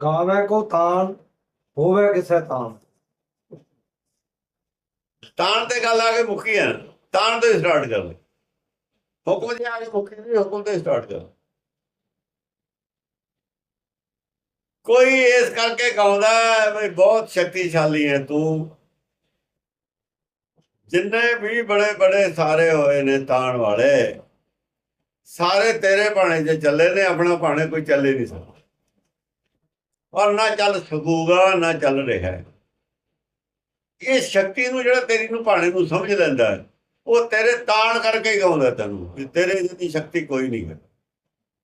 ਗਾਵੇ ਕੋ ਤਾਨ ਹੋਵੇ ਕਿਸੇ ਤਾਨ ਤਾਣ ਤੇ ਗੱਲ ਆ ਕੇ ਮੁੱਕੀ ਆ। ਤਾਣ ਤੋਂ ਸਟਾਰਟ ਕਰ ਲੈ ਹੁਕਮ ਜੇ ਆ ਕੇ ਮੁੱਕੀ ਨਹੀਂ ਹੁਕਮ ਤੇ ਸਟਾਰਟ ਕਰ ਕੋਈ ਇਸ ਕਰਕੇ ਕਹਉਂਦਾ ਵੀ ਬਹੁਤ ਸ਼ਕਤੀਸ਼ਾਲੀ ਹੈ ਤੂੰ। ਜਿੰਨੇ ਵੀ ਬੜੇ ਬੜੇ ਸਾਰੇ ਹੋਏ ਨੇ ਤਾਣ ਵਾਲੇ, ਸਾਰੇ ਤੇਰੇ ਬਾਣੇ 'ਚ ਚੱਲੇ ਨੇ, ਆਪਣਾ ਬਾਣੇ ਕੋਈ ਚੱਲੇ ਨਹੀਂ ਸਕਦਾ। ਔਰ ਨਾ ਚੱਲ ਸਕੂਗਾ ਨਾ ਚੱਲ ਰਿਹਾ। ਹੈ ਇਹ ਸ਼ਕਤੀ ਨੂੰ ਜਿਹੜਾ ਤੇਰੀ ਨੂੰ ਭਾਣੇ ਨੂੰ ਸਮਝ ਲੈਂਦਾ ਹੈ, ਉਹ ਤੇਰੇ ਤਾਣ ਕਰਕੇ ਗਾਉਂਦਾ ਤੈਨੂੰ ਵੀ ਤੇਰੇ ਜਿਹੀ ਸ਼ਕਤੀ ਕੋਈ ਨਹੀਂ ਹੈ।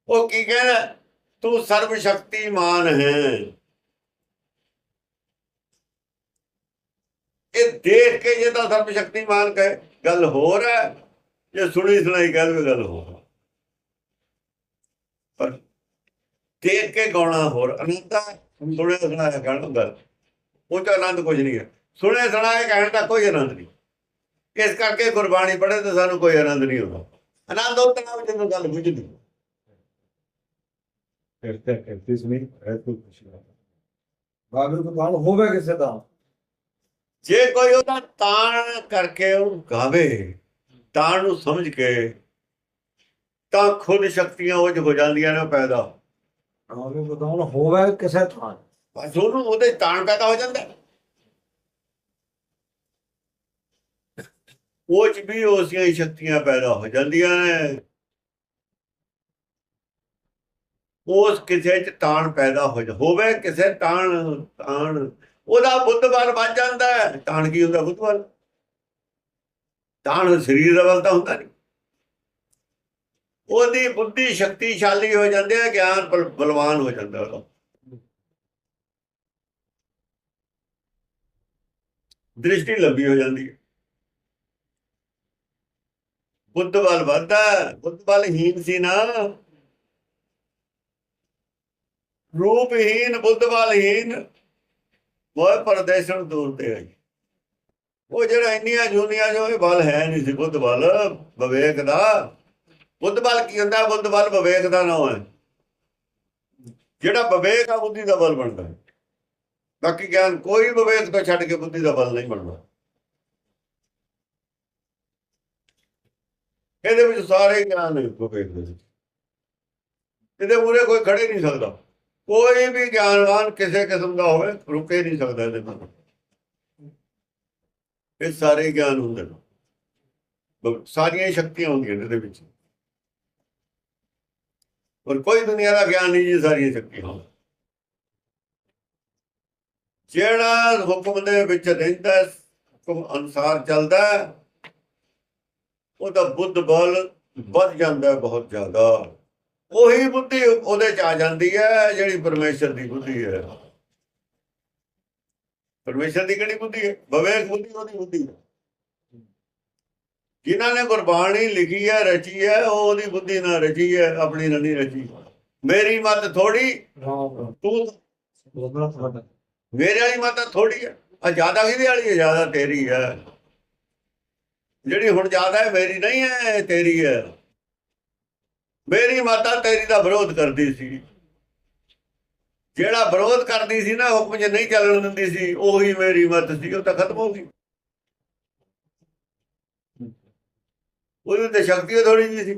ਉਹ ਕੀ ਕਹਿੰਦਾ ਤੂੰ ਸਰਬ ਸ਼ਕਤੀਮਾਨ ਹੈ। ਇਹ ਦੇਖ ਕੇ ਜੇ ਤਾਂ ਸਰਬ ਸ਼ਕਤੀਮਾਨ ਕਹੇ ਗੱਲ ਹੋਰ ਹੈ ਜੇ ਸੁਣੀ ਸੁਣਾਈ ਕਹਿ ਵੀ ਗੱਲ ਹੋਰ ਹੈ। ਪਰ ਦੇਖ ਕੇ ਗਾਉਣਾ ਹੋਰ ਅਨੰਤਾ ਸੁਣੇ ਸੁਣਾਇਆ ਕਹਿਣ ਹੁੰਦਾ ਉਹ ਚ ਆਨੰਦ ਕੁਝ ਨਹੀਂ ਹੈ। ਸੁਣੇ ਸੁਣਾਏ ਕਹਿਣ ਦਾ ਕੋਈ ਆਨੰਦ ਨਹੀਂ। ਇਸ ਕਰਕੇ ਗੁਰਬਾਣੀ ਪੜ੍ਹੇ ਤਾਂ ਸਾਨੂੰ ਕੋਈ ਆਨੰਦ ਨਹੀਂ ਹੁੰਦਾ ਆਨੰਦ ਉਹ ਤਨਾਵ ਜਦੋਂ ਗੱਲ ਬੁੱਝਦੀ ਫਿਰ ਤੇ ਕਰਤੀ ਸੁਣੀ ਰਹਿ ਤੂੰ ਖੁਸ਼ੀ ਬਾਗਰ ਕੋ ਹੋਵੇ ਕਿਸੇ ਦਾ। ਜੇ ਕੋਈ ਉਹਦਾ ਤਾਣ ਕਰਕੇ ਉਹ ਗਾਵੇ ਤਾਣ ਨੂੰ ਸਮਝ ਕੇ ਤਾਂ ਖੁਦ ਸ਼ਕਤੀਆਂ ਉਹ ਹੋ ਜਾਂਦੀਆਂ ਨੇ ਪੈਦਾ ਗਾਵੇ ਕੋ ਹੋਵੇ ਕਿਸੇ ਤਾਨ ਬਸ ਉਹਨੂੰ ਉਹਦੇ ਤਾਣ ਪੈਦਾ ਹੋ ਜਾਂਦਾ। ਉਹ ਚ ਵੀ ਉਸ ਦੀਆਂ ਸ਼ਕਤੀਆਂ ਪੈਦਾ ਹੋ ਜਾਂਦੀਆਂ ਨੇ। ਉਸ ਕਿਸੇ ਚ ਤਾਣ ਪੈਦਾ ਹੋ ਹੋਵੇ ਕਿਸੇ ਤਾਣ ਤਾਣ, ਉਹਦਾ ਬੁੱਧ ਬਲ ਵੱਜ ਜਾਂਦਾ। ਤਾਣ ਕੀ ਹੁੰਦਾ ਬੁੱਧ ਬਲ ਤਾਣ ਸਰੀਰ ਦਾ ਬਲ ਤਾਂ ਹੁੰਦਾ ਨਹੀਂ ਉਹਦੀ ਬੁੱਧੀ ਸ਼ਕਤੀਸ਼ਾਲੀ ਹੋ ਜਾਂਦੀ ਹੈ, ਗਿਆਨ ਬਲਵਾਨ ਹੋ ਜਾਂਦਾ ਉਹਦਾ। ਦ੍ਰਿਸ਼ਟੀ ਲੰਬੀ ਹੋ ਜਾਂਦੀ ਹੈ। ਬੁੱਧ ਬਲ ਵੱਧਦਾ ਬੁੱਧ ਬਲ ਹੀਨ ਸੀ ਨਾ। ਰੂਪਹੀਨ ਬੁੱਧ ਬਲ ਹੀਨ ਮੋਹ ਪਰਦੇਸਣ ਦੂਰ ਤੇ ਆਈ। ਉਹ ਜਿਹੜਾ ਇੰਨੀਆਂ ਜੂਨੀਆਂ ਜੋ ਇਹ ਬਲ ਹੈ ਨਹੀਂ ਸੀ, ਬੁੱਧ ਬਲ ਵਿਵੇਕ ਦਾ। ਬੁੱਧ ਬਲ ਕੀ ਹੁੰਦਾ? ਬੁੱਧ ਬਲ ਵਿਵੇਕ ਦਾ ਨਾਮ ਹੈ। ਜਿਹੜਾ ਵਿਵੇਕ ਆ, ਬੁੱਧੀ ਦਾ ਬਲ ਬਣਦਾ ਹੈ। ਬਾਕੀ ਗਿਆਨ ਕੋਈ ਵਿਵੇਕ ਤੋਂ ਛੱਡ ਕੇ ਬੁੱਧੀ ਦਾ ਬਲ ਨਹੀਂ ਬਣਦਾ। ਇਹਦੇ ਵਿੱਚ ਸਾਰੇ ਗਿਆਨ ਵਿਵੇਕ ਦੇ ਵਿੱਚ। ਇਹਦੇ ਮੂਰੇ ਕੋਈ ਖੜੇ ਨਹੀਂ ਸਕਦਾ। ਕੋਈ ਵੀ ਗਿਆਨਵਾਨ ਕਿਸੇ ਕਿਸਮ ਦਾ ਹੋਵੇ, ਰੁਕੇ ਨਹੀਂ ਸਕਦਾ ਇਹਦੇ ਨਾਲ। ਇਹ ਸਾਰੇ ਗਿਆਨ ਹੁੰਦੇ ਨੇ। ਸਾਰੀਆਂ ਹੀ ਸ਼ਕਤੀਆਂ ਹੁੰਦੀਆਂ ਨੇ ਇਹਦੇ ਵਿੱਚ। ਪਰ ਕੋਈ ਦੁਨੀਆ ਦਾ ਗਿਆਨ ਨਹੀਂ ਜੀ ਸਾਰੀਆਂ ਸ਼ਕਤੀਆਂ। ਜਿਹੜਾ ਹੁਕਮ ਦੇ ਵਿੱਚ ਰਹਿੰਦਾ ਹੁਕਮ ਅਨੁਸਾਰ ਚੱਲਦਾ ਉਹਦਾ ਬੁੱਧ ਬਲ ਵੱਧ ਜਾਂਦਾ ਬਹੁਤ ਜ਼ਿਆਦਾ। ਉਹੀ ਬੁੱਧੀ ਉਹਦੇ ਚ ਆ ਜਾਂਦੀ ਹੈ ਜਿਹੜੀ ਪਰਮੇਸ਼ਰ ਦੀ ਬੁੱਧੀ ਹੈ। ਪਰਮੇਸ਼ਰ ਦੀ ਕਿਹੜੀ ਬੁੱਧੀ ਹੈ? ਵਿਵੇਕ ਬੁੱਧੀ ਉਹਦੀ ਬੁੱਧੀ ਹੈ। ਜਿਨ੍ਹਾਂ ਨੇ ਗੁਰਬਾਣੀ ਲਿਖੀ ਹੈ, ਰਚੀ ਹੈ, ਉਹ ਉਹਦੀ ਬੁੱਧੀ ਨਾਲ ਰਚੀ ਹੈ, ਆਪਣੀ ਨਾਲ ਨਹੀਂ ਰਚੀ। ਮੇਰੀ ਮਤ ਥੋੜੀ ਤੂੰ ਮੇਰੇ ਵਾਲੀ ਮਾਤਾ ਥੋੜੀ ਹੈ। ਆ ਜ਼ਿਆਦਾ ਕਿਹਦੀ ਵਾਲੀ ਹੈ? ਜ਼ਿਆਦਾ ਤੇਰੀ ਹੈ। ਜਿਹੜੀ ਹੁਣ ਜ਼ਿਆਦਾ ਹੈ, ਮੇਰੀ ਨਹੀਂ ਹੈ ਤੇਰੀ ਹੈ। ਮੇਰੀ ਮਾਤਾ ਤੇਰੀ ਦਾ ਵਿਰੋਧ ਕਰਦੀ ਸੀ। ਜਿਹੜਾ ਵਿਰੋਧ ਕਰਦੀ ਸੀ ਨਾ ਹੁਕਮ 'ਚ ਨਹੀਂ ਚੱਲਣ ਦਿੰਦੀ ਸੀ, ਉਹੀ ਮੇਰੀ ਮਤ ਸੀ, ਉਹ ਤਾਂ ਖਤਮ ਹੋ ਗਈ। ਉਹਦੀ ਤੇ ਸ਼ਕਤੀ ਥੋੜੀ ਜਿਹੀ ਸੀ।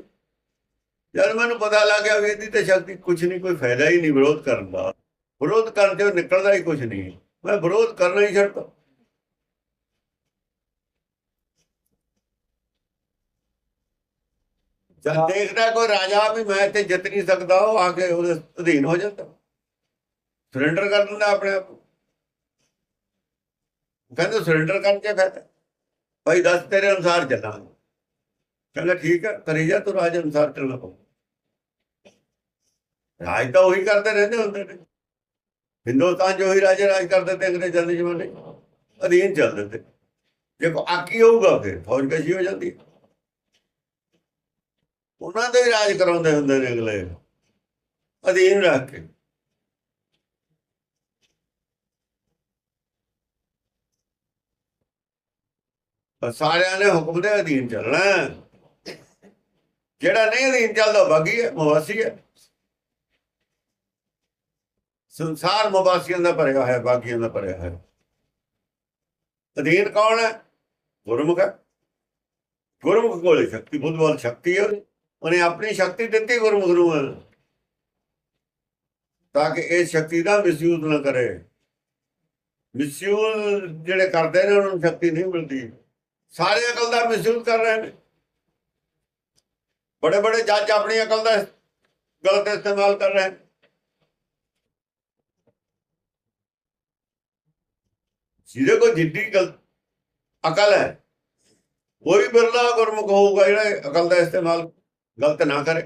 ਜਦ ਮੈਨੂੰ ਪਤਾ ਲੱਗ ਗਿਆ ਵੀ ਇਹਦੀ ਤੇ ਸ਼ਕਤੀ ਕੁਝ ਨਹੀਂ ਕੋਈ ਫਾਇਦਾ ਹੀ ਨਹੀਂ ਵਿਰੋਧ ਕਰਨ ਦਾ। ਵਿਰੋਧ ਕਰਨ ਤੇ ਨਿਕਲਦਾ ਹੀ ਕੁਝ ਨਹੀਂ। ਮੈਂ ਵਿਰੋਧ ਕਰਨਾ ਹੀ ਛੱਡਦਾ ਜਦ ਦੇਖਦਾ ਕੋਈ ਰਾਜਾ ਵੀ ਮੈਂ ਇੱਥੇ ਜਿੱਤ ਨਹੀਂ ਸਕਦਾ ਉਹ ਆ ਕੇ ਉਹਦੇ ਅਧੀਨ ਹੋ ਜਾਂਦਾ। ਸਰੈਂਡਰ ਕਰ ਦਿੰਦਾ ਆਪਣੇ ਆਪ। ਕਹਿੰਦੇ ਸਰੈਂਡਰ ਕਰਨ ਚ ਫਾਇਦਾ। ਭਾਈ ਦੱਸ ਤੇਰੇ ਅਨੁਸਾਰ ਚੱਲਾਂਗੇ। ਕਹਿੰਦਾ ਠੀਕ ਹੈ ਕਰੀ ਜਾ ਤੂੰ ਰਾਜ ਅਨੁਸਾਰ ਚੱਲਣਾ ਪਊ ਰਾਜ ਤਾਂ ਉਹੀ ਕਰਦੇ ਰਹਿੰਦੇ ਹੁੰਦੇ ਨੇ। ਹਿੰਦੁਸਤਾਨ ਜੋ ਹੀ ਰਾਜੇ, ਰਾਜ ਕਰਦੇ ਤੇ ਅੰਗਰੇਜ਼ਾਂ ਦੇ ਜ਼ਮਾਨੇ। ਅਧੀਨ ਚੱਲਦੇ ਤੇ। ਜੇ ਕੋ ਆਕੀ ਹੋਊਗਾ ਫਿਰ, ਫੌਜ ਕਸ਼ੀ ਹੋ ਜਾਂਦੀ। ਉਹਨਾਂ ਦੇ ਹੀ ਰਾਜ ਕਰਾਉਂਦੇ ਹੁੰਦੇ ਨੇ ਅਗਲੇ। ਅਧੀਨ ਰੱਖ ਕੇ। ਸਾਰਿਆਂ ਨੇ ਹੁਕਮ ਦੇ ਅਧੀਨ ਚੱਲਣਾ। ਜਿਹੜਾ ਨਹੀਂ ਅਧੀਨ ਚੱਲਦਾ ਉਹ ਬਾਗੀ ਹੈ, ਮਵਾਸੀ ਹੈ। ਸੰਸਾਰ ਮਵਾਸੀਆਂ ਦਾ ਭਰਿਆ ਹੋਇਆ, ਬਾਗੀਆਂ ਦਾ ਭਰਿਆ ਹੋਇਆ। ਅਧੀਨ ਕੌਣ ਹੈ? ਗੁਰਮੁਖ ਹੈ। ਗੁਰਮੁਖ ਕੋਲ ਸ਼ਕਤੀ ਬੁੱਧਵਾਲ ਸ਼ਕਤੀ ਹੈ। ਉਹਦੀ। ਉਹਨੇ ਆਪਣੀ ਸ਼ਕਤੀ ਦਿੱਤੀ ਗੁਰਮੁਖ ਨੂੰ। ਤਾਂ ਕਿ ਇਹ ਸ਼ਕਤੀ ਦਾ ਮਿਸਯੂਜ਼ ਨਾ ਕਰੇ। ਮਿਸਯੂਜ਼ ਜਿਹੜੇ ਕਰਦੇ ਨੇ, ਉਹਨਾਂ ਨੂੰ ਸ਼ਕਤੀ ਨਹੀਂ ਮਿਲਦੀ। ਸਾਰੇ ਅਕਲ ਦਾ ਮਿਸਯੂਜ਼ ਕਰ ਰਹੇ ਨੇ। ਬੜੇ ਬੜੇ ਜੱਜ ਆਪਣੀ ਅਕਲ ਦਾ ਗਲਤ ਇਸਤੇਮਾਲ ਕਰ ਰਹੇ ਜਿਹਦੇ ਕੋਲ ਜਿੱਦੀ ਗਲ, ਅਕਲ ਹੈ, ਉਹ ਵੀ ਬਿਰਲਾ ਗੁਰਮੁਖ ਹੋਊਗਾ ਜਿਹੜਾ ਅਕਲ ਦਾ ਇਸਤੇਮਾਲ ਗਲਤ ਨਾ ਕਰੇ।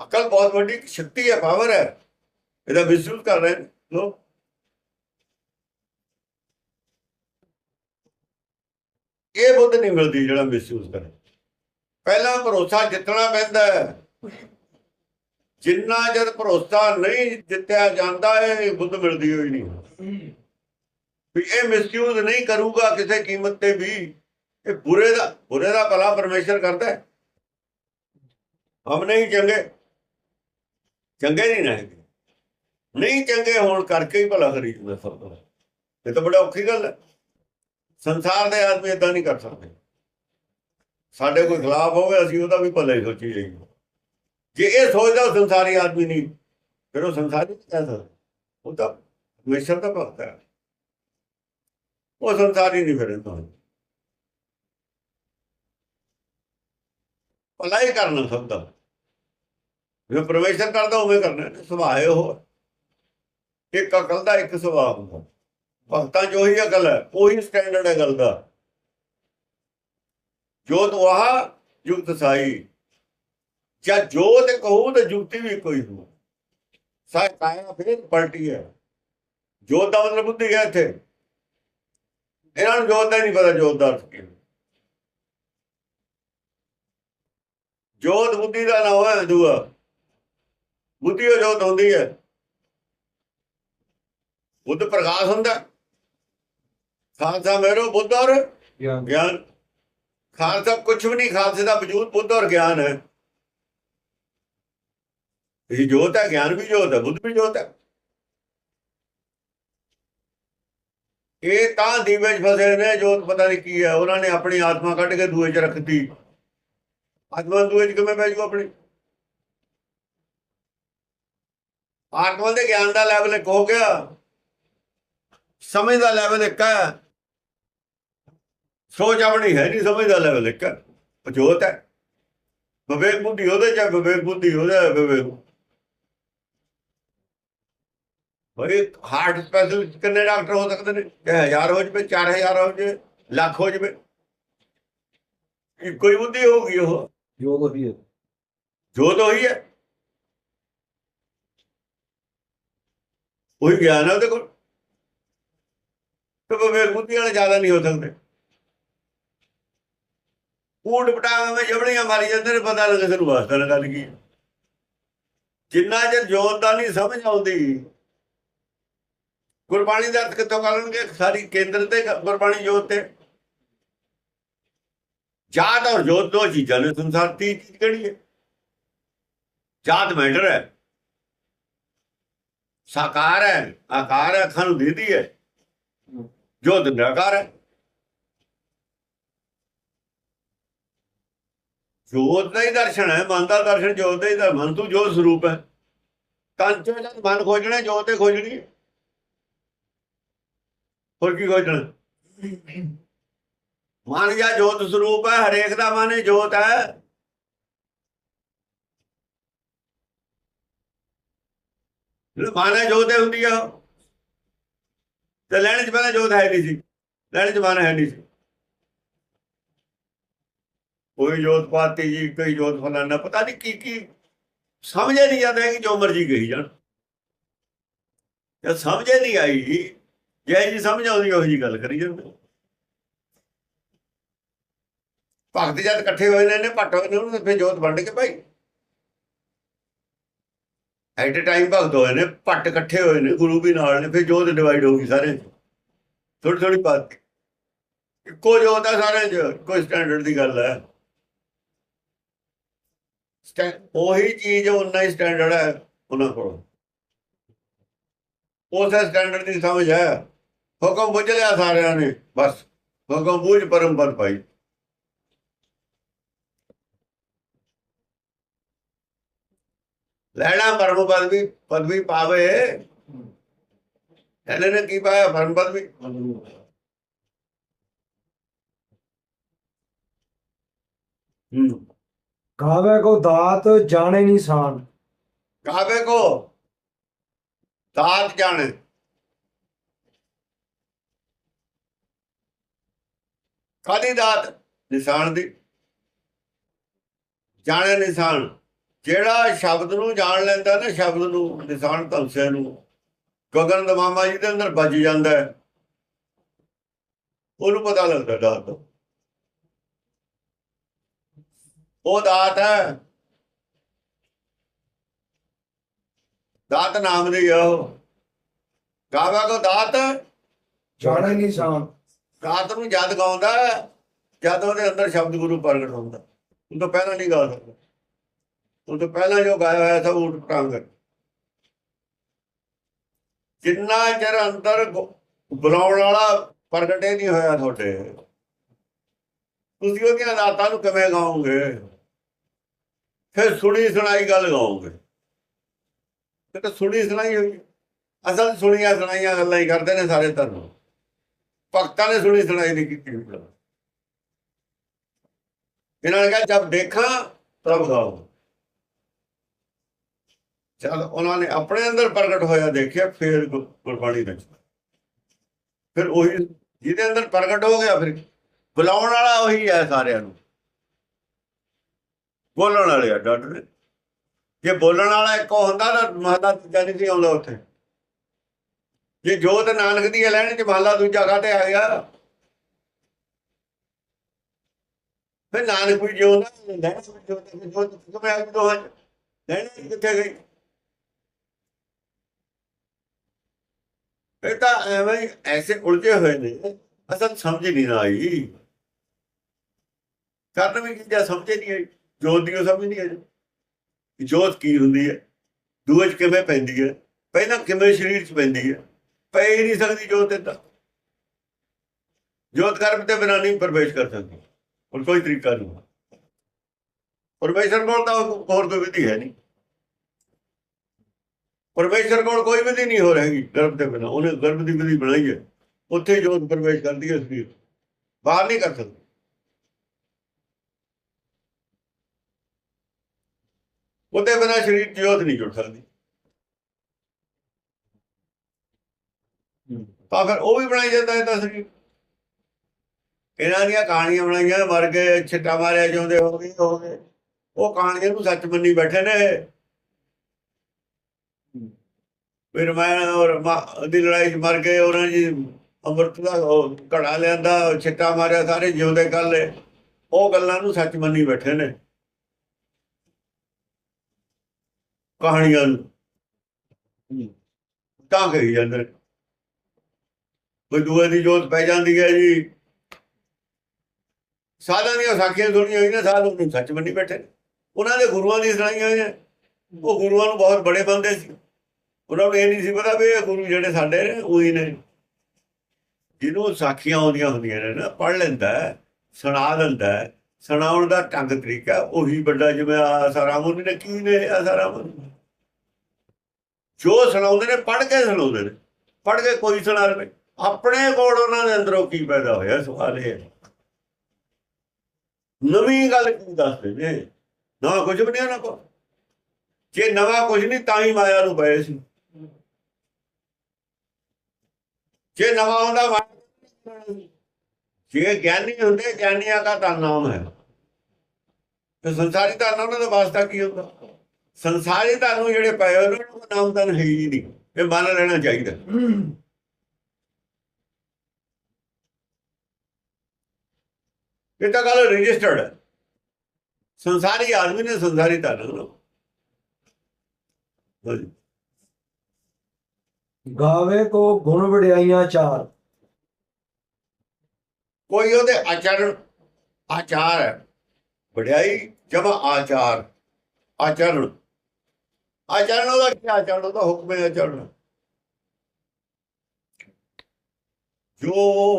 ਅਕਲ ਬਹੁਤ ਵੱਡੀ ਸ਼ਕਤੀ ਹੈ, ਪਾਵਰ ਹੈ। ਇਹਦਾ ਮਿਸਯੂਜ਼ ਕਰ ਰਹੇ ਲੋਕ। ਇਹ ਬੁੱਧ ਨਹੀਂ ਮਿਲਦੀ ਜਿਹੜਾ ਮਿਸਯੂਜ਼ ਕਰੇ। ਪਹਿਲਾਂ ਭਰੋਸਾ ਜਿੱਤਣਾ ਪੈਂਦਾ ਜਿੰਨਾ ਜਦ ਭਰੋਸਾ ਨਹੀਂ ਜਿੱਤਿਆ ਜਾਂਦਾ, ਇਹ ਬੁੱਧ ਮਿਲਦੀ ਹੋਈ ਨਹੀਂ। ਵੀ ਇਹ ਮਿਸਯੂਜ਼ ਨਹੀਂ ਕਰੂਗਾ ਕਿਸੇ ਕੀਮਤ ਤੇ ਵੀ। ਇਹ ਬੁਰੇ ਦਾ ਬੁਰੇ ਦਾ ਭਲਾ ਪਰਮੇਸ਼ਰ ਕਰਦਾ ਹੈ। ਹਮ ਨਹੀਂ ਚੰਗੇ। ਚੰਗੇ ਨਹੀਂ ਰਹੇ ਨਹੀਂ ਚੰਗੇ ਹੋਣ ਕਰਕੇ ਹੀ ਭਲਾ ਕਰੀ ਜਾਂਦਾ ਸਭ ਇਹ ਤਾਂ ਬੜਾ ਔਖੀ ਗੱਲ ਹੈ। ਸੰਸਾਰ ਦੇ ਆਦਮੀ ਇਦਾਂ ਨਹੀਂ ਕਰ ਸਕਦੇ। ਸਾਡੇ ਕੋਈ ਖਿਲਾਫ ਹੋਵੇ, ਅਸੀਂ ਉਹਦਾ ਵੀ ਭਲਾ ਹੀ ਸੋਚੀ ਜਾਈਏ। ਜੇ ਇਹ ਸੋਚਦਾ, ਉਹ ਸੰਸਾਰੀ ਆਦਮੀ ਨਹੀਂ। ਫਿਰ ਉਹ ਸੰਸਾਰੀ ਨਹੀਂ ਕਹਿ ਸਕਦਾ। ਉਹ ਤਾਂ ਪਰਮੇਸ਼ਰ ਦਾ ਭਗਤ ਹੈ। ਉਹ ਸੰਸਾਰੀ ਨਹੀਂ ਫਿਰ ਇਹਨਾਂ। ਭਲਾ ਹੀ ਕਰਨਾ ਸਭ ਦਾ। ਜੋ ਪਰਮੇਸ਼ਰ ਕਰਦਾ, ਉਵੇਂ ਕਰਨਾ ਹੈ। ਸੁਭਾਅ ਉਹ ਇੱਕ ਅਕਲ ਦਾ ਇੱਕ ਸੁਭਾਅ ਹੁੰਦਾ। ਭਗਤਾਂ 'ਚ ਉਹੀ ਅਕਲ ਹੈ। ਉਹੀ ਸਟੈਂਡਰਡ ਹੈ ਗੱਲ ਦਾ। ਜੋਤ ਵਾਹ ਯੁਕਤ ਸਾਈ ਜਾਂ ਜੋਤ ਕਹੂ ਤਾਂ ਜੁਗਤੀ ਵੀ ਕੋਈ ਹੋ ਸਾਇ ਕਾਇਆ ਫਿਰ ਪਲਟੀ ਹੈ। ਜੋਤ ਦਾ ਮਤਲਬ ਬੁੱਧੀ ਹੈ ਇੱਥੇ। ਇਹਨਾਂ ਨੂੰ ਜੋਤ ਦਾ ਨਹੀਂ ਪਤਾ ਜੋਤ ਦਾ ਅਰਥ ਕੀ। ਜੋਤ ਬੁੱਧੀ ਦਾ ਨਾਮ ਹੈ ਦੂਆ। ਬੁੱਧੀ ਉਹ ਜੋਤ ਹੁੰਦੀ ਹੈ। ਬੁੱਧ ਪ੍ਰਕਾਸ਼ ਹੁੰਦਾ। ਖਾਲਸਾ ਮੇਰੋ ਬੁੱਧ ਔਰ ਗਿਆਨ। ਖਾਲਸਾ ਕੁਝ ਵੀ ਨਹੀਂ, ਖਾਲਸੇ ਦਾ ਵਜੂਦ ਬੁੱਧ ਔਰ ਗਿਆਨ ਹੈ। ਇਹ ਜੋਤ ਹੈ, ਗਿਆਨ ਵੀ ਜੋਤ ਹੈ, ਬੁੱਧ ਵੀ ਜੋਤ ਹੈ। ਇਹ ਤਾਂ ਦੀਵੇ ਫਸੇ ਨੇ, ਜੋਤ ਪਤਾ ਨਹੀਂ ਕੀ ਹੈ। ਉਹਨਾਂ ਨੇ ਆਪਣੀ ਆਤਮਾ ਕੱਢ ਕੇ ਦੂਏ 'ਚ ਰੱਖਤੀ ਆਤਮਾ ਦੂਏ 'ਚ ਕਿਵੇਂ ਪੈ ਜਾਊ ਆਪਣੀ? ਆਤਮਾ ਦੇ ਗਿਆਨ ਦਾ ਲੈਵਲ ਇੱਕ ਹੋ ਗਿਆ। ਸਮਝ ਦਾ ਲੈਵਲ ਇੱਕ ਹੈ। ਸੋਚ ਆਪਣੀ ਹੈ ਨਹੀਂ ਸਮਝ ਦਾ ਲੈਵਲ ਇੱਕ ਹੈ। ਉਹ ਜੋਤ ਹੈ। ਵਿਵੇਕ ਬੁੱਧੀ ਉਹਦੇ ਚ ਹੈ, ਵਿਵੇਕ ਬੁੱਧੀ ਉਹਦਾ ਹੈ, ਵਿਵੇਕ ਬਈ ਹਾਰਟ ਸਪੈਸ਼ਲਿਸਟ ਕਿੰਨੇ ਡਾਕਟਰ ਹੋ ਸਕਦੇ ਨੇ? ਚਾਹੇ ਹਜ਼ਾਰ ਹੋ ਜਵੇ 4000 ਹੋ ਜਵੇ ਲੱਖ ਹੋ ਜਵੇ। ਕੋਈ ਬੁੱਧੀ ਹੋਊਗੀ ਉਹ? ਜੋ ਤਾਂ ਵੀ ਹੈ। ਜੋਤ ਉਹੀ ਹੈ। ਉਹੀ ਗਿਆਨ ਹੈ ਉਹਦੇ ਕੋਲ? ਤੇ ਵਿਵੇਕ ਬੁੱਧੀ ਵਾਲੇ ਜ਼ਿਆਦਾ ਨਹੀਂ ਹੋ ਸਕਦੇ। ਊਟ ਪਟਾਵੇਂ ਵਿੱਚ ਜਬੜੀਆਂ ਮਾਰੀ ਜਾਂਦੇ ਨੇ ਪਤਾ ਲੱਗੇ ਕਿਸੇ ਨੂੰ ਵਾਸਤਾ ਨਾ ਗੱਲ ਕੀ ਜਿੰਨਾ ਚਿਰ ਜੋਤ ਦਾ ਨਹੀਂ ਸਮਝ ਆਉਂਦੀ, ਗੁਰਬਾਣੀ ਦਾ ਅਰਥ ਕਿੱਥੋਂ ਕਰਨਗੇ? ਸਾਰੀ ਕੇਂਦਰ ਤੇ ਗੁਰਬਾਣੀ ਜੋਤ ਤੇ। ਜਾਤ ਔਰ ਜੋਤ ਦੋ ਚੀਜ਼ਾਂ ਨੇ, ਸੰਸਾਰ ਦੀ ਚੀਜ਼ ਕਿਹੜੀ ਹੈ? ਜਾਤ ਮੈਟਰ ਹੈ। ਸਾਕਾਰ ਹੈ, ਆਕਾਰ ਹੈ, ਅੱਖਾਂ ਨੂੰ ਦੀਦੀ ਹੈ। ਜੋਤ ਨਿਰਾਕਾਰ ਹੈ। ਜੋਤ ਦਾ ਹੀ ਦਰਸ਼ਨ ਹੈ, ਮਨ ਦਾ ਦਰਸ਼ਨ ਜੋਤ ਦਾ ਹੀ ਦਰ ਮਨ ਤੂੰ ਜੋਤ ਸਰੂਪ ਹੈ। ਤਨ ਚੋਂ ਜਦ ਮਨ ਖੋਜਣਾ, ਜੋਤ ਤੇ ਖੋਜਣੀ ਹੋਰ ਕੀ ਖੋਜਣਾ? ਮਨ ਜਾਂ ਜੋਤ ਸਰੂਪ ਹੈ, ਹਰੇਕ ਦਾ ਮਨ ਹੀ ਜੋਤ ਹੈ। ਜਿਹੜਾ ਮਨ ਹੈ ਜੋਤ ਹੈ ਹੁੰਦੀ ਆ ਉਹ। ਤੇ ਲੈਣ ਚ ਪਹਿਲਾਂ ਜੋਤ ਹੈ ਨਹੀਂ ਸੀ। ਲੈਣ ਚ ਮਨ ਹੈ ਨਹੀਂ ਸੀ। ਕੋਈ ਜੋਤ ਪਾਤੀ ਜੀ, ਕੋਈ ਜੋਤ ਫਲਾਨਾ ਪਤਾ ਨਹੀਂ ਕੀ ਕੀ ਸਮਝੇ ਨਹੀਂ ਜਾਂਦਾ ਕਿ ਜੋ ਮਰਜ਼ੀ ਕਹੀ ਜਾਣ। ਜਦ ਸਮਝੇ ਨਹੀਂ ਆਈ ਜੇ ਜੀ ਸਮਝ ਆਉਂਦੀ, ਉਹ ਜੀ ਗੱਲ ਕਰੀ ਜਾਂਦੇ। ਭਗਤ ਜਦ ਇਕੱਠੇ ਹੋਏ ਨੇ ਨੇ ਪੱਟ ਹੋਏ ਨੇ, ਉਹਨਾਂ ਫਿਰ ਜੋਤ ਵੰਡ ਕੇ ਭਾਈ ਐਟ ਟਾਈਮ ਭਗਤ ਹੋਏ ਨੇ, ਭੱਟ ਇਕੱਠੇ ਹੋਏ ਨੇ, ਗੁਰੂ ਵੀ ਨਾਲ ਨੇ, ਫਿਰ ਜੋਤ ਡਿਵਾਈਡ ਹੋ ਗਈ ਸਾਰੇ। ਥੋੜੀ ਥੋੜੀ ਬਾਤ ਇੱਕੋ ਜੋਤ ਹੈ ਸਾਰੇ ਚ, ਕੋਈ ਸਟੈਂਡਰਡ ਦੀ ਗੱਲ ਹੈ। ਉਹੀ ਚੀਜ਼ ਉਹਨਾਂ ਹੀ ਸਟੈਂਡਰਡ ਹੈ ਉਹਨਾਂ ਕੋਲ। ਉਸੇ ਸਟੈਂਡਰਡ ਦੀ ਸਮਝ ਹੈ। ਹੁਕਮ ਬੁੱਝ ਲਿਆ ਸਾਰਿਆਂ ਨੇ, ਬਸ। ਹੁਕਮ ਬੁੱਝ ਪਰਮ ਪਦ ਪਾਈ ਲੈਣਾ ਪਰਮ ਪਦ ਵੀ ਪਦਵੀ ਪਾਵੇ। ਇਹਨੇ ਨੇ ਕੀ ਪਾਇਆ? ਪਰਮ ਪਦ ਵੀ। ਹੂੰ। ਗਾਵੇ ਕੋ ਦਾਤ ਜਾਣੇ ਨਿਸ਼ਾਨ ਕਾਬੇ ਕੋ? ਦਾਤ ਜਾਣੇ। ਕਾਦੀ ਦਾਤ? ਨਿਸ਼ਾਨ ਦੀ। ਜਾਣੇ ਨਿਸ਼ਾਨ। ਜਿਹੜਾ ਸ਼ਬਦ ਨੂੰ ਜਾਣ ਲੈਂਦਾ ਨਾ ਸ਼ਬਦ ਨੂੰ, ਨਿਸ਼ਾਨ ਧਮਸੇ ਨੂੰ। ਗਗਨ ਦਮਾਮਾ ਜੀ ਦੇ ਅੰਦਰ ਵੱਜ ਜਾਂਦਾ ਹੈ। ਉਹਨੂੰ ਪਤਾ ਲੱਗਦਾ ਦਾਤ ਦਾ। ਉਹ ਦਾਤ ਹੈ। ਦਾਤ ਨਾਮ ਦੀ ਉਹ। ਗਾਵਾ ਕੋ ਦਾਤ। ਜਾਣੇ ਨਿਸ਼ਾਨ ਦਾਤ ਨੂੰ ਜਦ ਗਾਉਂਦਾ ਜਦ ਉਹਦੇ ਅੰਦਰ ਸ਼ਬਦ ਗੁਰੂ ਪ੍ਰਗਟ ਹੁੰਦਾ। ਉਹ ਤੋਂ ਪਹਿਲਾਂ ਨਹੀਂ ਗਾ ਸਕਦਾ। ਉਹ ਤੋਂ ਪਹਿਲਾਂ ਜੋ ਗਾਇਆ ਹੋਇਆ ਸਭ ਉਲਟ ਪਟਾਂਗ ਹੈ। ਜਿੰਨਾ ਚਿਰ ਅੰਦਰ ਬੁਲਾਉਣ ਵਾਲਾ ਪ੍ਰਗਟੇ ਨਹੀਂ ਹੋਇਆ ਤੁਹਾਡੇ। ਤੁਸੀਂ ਉਹਦੀਆਂ ਦਾਤਾਂ ਨੂੰ ਕਿਵੇਂ ਗਾਓਗੇ ਫਿਰ ਸੁਣੀ ਸੁਣਾਈ ਗੱਲ ਗਾਓਗੇ ਇਹ ਸੁਣੀ ਸੁਣਾਈ ਹੋਈ। ਅਸਲ ਸੁਣੀਆਂ ਸੁਣਾਈਆਂ ਗੱਲਾਂ ਹੀ ਕਰਦੇ ਨੇ ਸਾਰੇ ਧਰਮ ਭਗਤਾਂ ਨੇ ਸੁਣੀ ਸੁਣਾਈ ਨਹੀਂ ਕੀਤੀ ਇਹਨਾਂ ਨੇ ਕਿਹਾ, ਜਦ ਦੇਖਾਂ ਤਬ ਗਾਓ ਚਲ ਉਹਨਾਂ ਨੇ ਆਪਣੇ ਅੰਦਰ ਪ੍ਰਗਟ ਹੋਇਆ ਦੇਖਿਆ, ਫਿਰ ਗੁਰਬਾਣੀ ਵਿੱਚ। ਫਿਰ ਉਹੀ ਜਿਹਦੇ ਅੰਦਰ ਪ੍ਰਗਟ ਹੋ ਗਿਆ, ਫਿਰ ਬੁਲਾਉਣ ਵਾਲਾ ਉਹੀ ਹੈ ਸਾਰਿਆਂ ਨੂੰ। ਬੋਲਣ ਵਾਲੇ ਆ ਡਾਕਟਰ ਨੇ। ਜੇ ਬੋਲਣ ਵਾਲਾ ਇੱਕੋ ਹੁੰਦਾ ਤਾਂ ਮਹਲਾ ਦੂਜਾ ਨਹੀਂ ਸੀ ਆਉਂਦਾ ਉੱਥੇ। ਜੇ ਜੋਤ ਨਾਨਕ ਦੀ ਲੈਣ ਚ ਮਹਲਾ ਦੂਜਾ ਕਾਤੇ ਆ ਗਿਆ? ਫਿਰ ਨਾਨਕ ਵੀ ਜਿਉਂਦਾ, ਲੈਣ ਚ ਜੋਤ ਜੋਤ ਕਿਵੇਂ ਆ ਗਈ ਦੋਹਾਂ ਲੈਣ ਕਿੱਥੇ ਗਈ? ਇਹ ਤਾਂ ਐਵੇਂ ਐਸੇ ਉਲਝੇ ਹੋਏ ਨੇ, ਅਸਲ ਸਮਝ ਨਹੀਂ ਨਾ ਆਈ। ਕਰਨ ਵੀ ਕੀ ਸਮਝ ਨਹੀਂ ਆਈ। ਜੋਤ ਦੀ ਉਹ ਸਮਝ ਨਹੀਂ ਆਈ ਕਿ ਜੋਤ ਕੀ ਹੁੰਦੀ ਹੈ? ਦੂਏ ਚ ਕਿਵੇਂ ਪੈਂਦੀ ਹੈ? ਪਹਿਲਾਂ ਕਿਵੇਂ ਸਰੀਰ ਚ ਪੈਂਦੀ ਹੈ? ਪੈ ਹੀ ਨਹੀਂ ਸਕਦੀ ਜੋਤ ਏਦਾਂ ਜੋਤ ਗਰਭ ਤੇ ਬਿਨਾਂ ਨਹੀਂ ਪ੍ਰਵੇਸ਼ ਕਰ ਸਕਦੀ। ਹੋਰ ਕੋਈ ਤਰੀਕਾ ਨਹੀਂ। ਪਰਮੇਸ਼ਰ ਕੋਲ ਤਾਂ ਹੋਰ ਕੋਈ ਵਿਧੀ ਹੈ ਨਹੀਂ। ਪਰਮੇਸ਼ਰ ਕੋਲ ਕੋਈ ਵਿਧੀ ਨਹੀਂ ਹੋ ਰਹੀ ਗਰਭ ਤੇ ਬਿਨਾਂ। ਉਹਨੇ ਗਰਭ ਦੀ ਵਿਧੀ ਬਣਾਈ ਹੈ। ਉੱਥੇ ਜੋਤ ਪ੍ਰਵੇਸ਼ ਕਰਦੀ ਹੈ ਸਰੀਰ। ਬਾਹਰ ਨਹੀਂ ਕਰ ਸਕਦੀ। ਉਹਦੇ ਬਿਨਾਂ ਸਰੀਰ 'ਚ ਜੋਤ ਨਹੀਂ ਜੁੜ ਸਕਦੀ। ਤਾਂ ਫਿਰ ਉਹ ਵੀ ਬਣਾਈ ਜਾਂਦਾ ਹੈ ਤਾਂ ਸਰੀਰ। ਇਹਨਾਂ ਦੀਆਂ ਕਹਾਣੀਆਂ ਬਣਾਈਆਂ ਮਰ ਗਏ ਛਿੱਟਾ ਮਾਰਿਆ ਜਿਉਂਦੇ ਹੋ ਗਏ ਹੋ ਗਏ। ਉਹ ਕਹਾਣੀਆਂ ਨੂੰ ਸੱਚ ਮੰਨੀ ਬੈਠੇ ਨੇ। ਫਿਰ ਮੈਂ ਔਰ ਦੀ ਲੜਾਈ 'ਚ ਮਰ ਗਏ, ਉਹਨਾਂ ਜੀ ਅੰਮ੍ਰਿਤ ਦਾ ਘੜਾ ਲਿਆਂਦਾ, ਛਿੱਟਾ ਮਾਰਿਆ, ਸਾਰੇ ਜਿਉਂਦੇ ਕਰ ਲਏ ਉਹ ਗੱਲਾਂ ਨੂੰ ਸੱਚ ਮੰਨੀ ਬੈਠੇ ਨੇ। ਕਹਾਣੀਆਂ ਨੂੰ। ਤਾਂ ਕਹੀ ਜਾਂਦੇ ਕੋਈ ਦੂਏ ਦੀ ਜੋਤ ਪੈ ਜਾਂਦੀ ਹੈ ਜੀ। ਸਾਧਾਂ ਦੀਆਂ ਸਾਖੀਆਂ ਸੁਣੀਆਂ ਹੋਈਆਂ ਸਾਧ ਨੂੰ ਸੱਚ ਮੰਨੀ ਬੈਠੇ ਨੇ। ਉਹਨਾਂ ਦੇ ਗੁਰੂਆਂ ਦੀ ਸੁਣਾਈਆਂ ਹੋਈਆਂ ਉਹ ਗੁਰੂਆਂ ਨੂੰ ਬਹੁਤ ਬੜੇ ਬੰਦੇ ਸੀ। ਉਹਨਾਂ ਨੂੰ ਇਹ ਨਹੀਂ ਸੀ ਪਤਾ ਵੀ ਇਹ ਗੁਰੂ ਜਿਹੜੇ ਸਾਡੇ ਨੇ, ਉਹੀ ਨੇ। ਜਿਹਨੂੰ ਸਾਖੀਆਂ ਆਉਂਦੀਆਂ ਹੁੰਦੀਆਂ ਨੇ ਨਾ, ਪੜ੍ਹ ਲੈਂਦਾ ਸੁਣਾ ਦਿੰਦਾ ਸੁਣਾਉਣ ਦਾ ਢੰਗ ਤਰੀਕਾ ਉਹੀ ਵੱਡਾ ਜਿਵੇਂ ਆਸਾਰਾਮੁਨੀ ਨੇ ਕੀ ਨੇ ਆਸਾਰਾਮੁਨੀ ਜੋ ਸੁਣਾਉਂਦੇ ਨੇ, ਪੜ੍ਹ ਕੇ ਸੁਣਾਉਂਦੇ ਨੇ, ਪੜ੍ਹ ਕੇ ਕੋਈ ਸੁਣਾ ਲਵੇ ਆਪਣੇ ਕੋਲ ਉਹਨਾਂ ਦੇ ਅੰਦਰੋਂ ਕੀ ਪੈਦਾ ਹੋਇਆ, ਸਵਾਲ ਇਹ ਨਵੀਂ ਗੱਲ ਕੀ ਦੱਸਦੇ ਨੇ? ਨਵਾਂ ਕੁਝ ਵੀ ਨਹੀਂ ਉਹਨਾਂ ਕੋਲ। ਜੇ ਨਵਾਂ ਕੁਝ ਨਹੀਂ, ਤਾਂ ਹੀ ਮਾਇਆ ਨੂੰ ਪਏ ਸੀ। ਜੇ ਨਵਾਂ ਹੁੰਦਾ ਜੇ ਗਿਆਨੀ ਹੁੰਦੇ, ਗਿਆਨੀਆਂ ਦਾ ਤਾਂ ਨਾਮ ਹੈ। ਤੇ ਸੰਸਾਰੀ ਧਨ ਉਹਨਾਂ ਦਾ ਵਾਸਤਾ ਕੀ ਹੁੰਦਾ? ਸੰਸਾਰੀ ਧਨ ਨੂੰ ਜਿਹੜੇ ਪਏ ਨੇ ਉਹਨਾਂ ਦਾ ਨਾਮ ਤਾਂ ਹੈ ਹੀ ਨਹੀਂ। ਇਹ ਮੰਨ ਲੈਣਾ ਚਾਹੀਦਾ। ਇਹ ਤਾਂ ਗੱਲ ਰਜਿਸਟਰਡ ਹੈ। ਸੰਸਾਰੀ ਆਦਮੀ ਨੇ ਸੰਸਾਰੀ ਧਨ ਨੂੰ ਹਾਂਜੀ ਗਾਵੇ ਕੋ ਗੁਣ ਵਡਿਆਈਆਂ ਚਾਰ। ਕੋਈ ਉਹਦੇ ਆਚਰਣ ਆਚਾਰ ਹੈ। ਵਡਿਆਈ ਜਮਾ ਆਚਾਰ, ਆਚਰਣ। ਆਚਰਣ ਉਹਦਾ ਕੀ ਆਚਰਣ ਉਹਦਾ ਹੁਕਮ ਹੈ ਆਚਰਣ। ਜੋ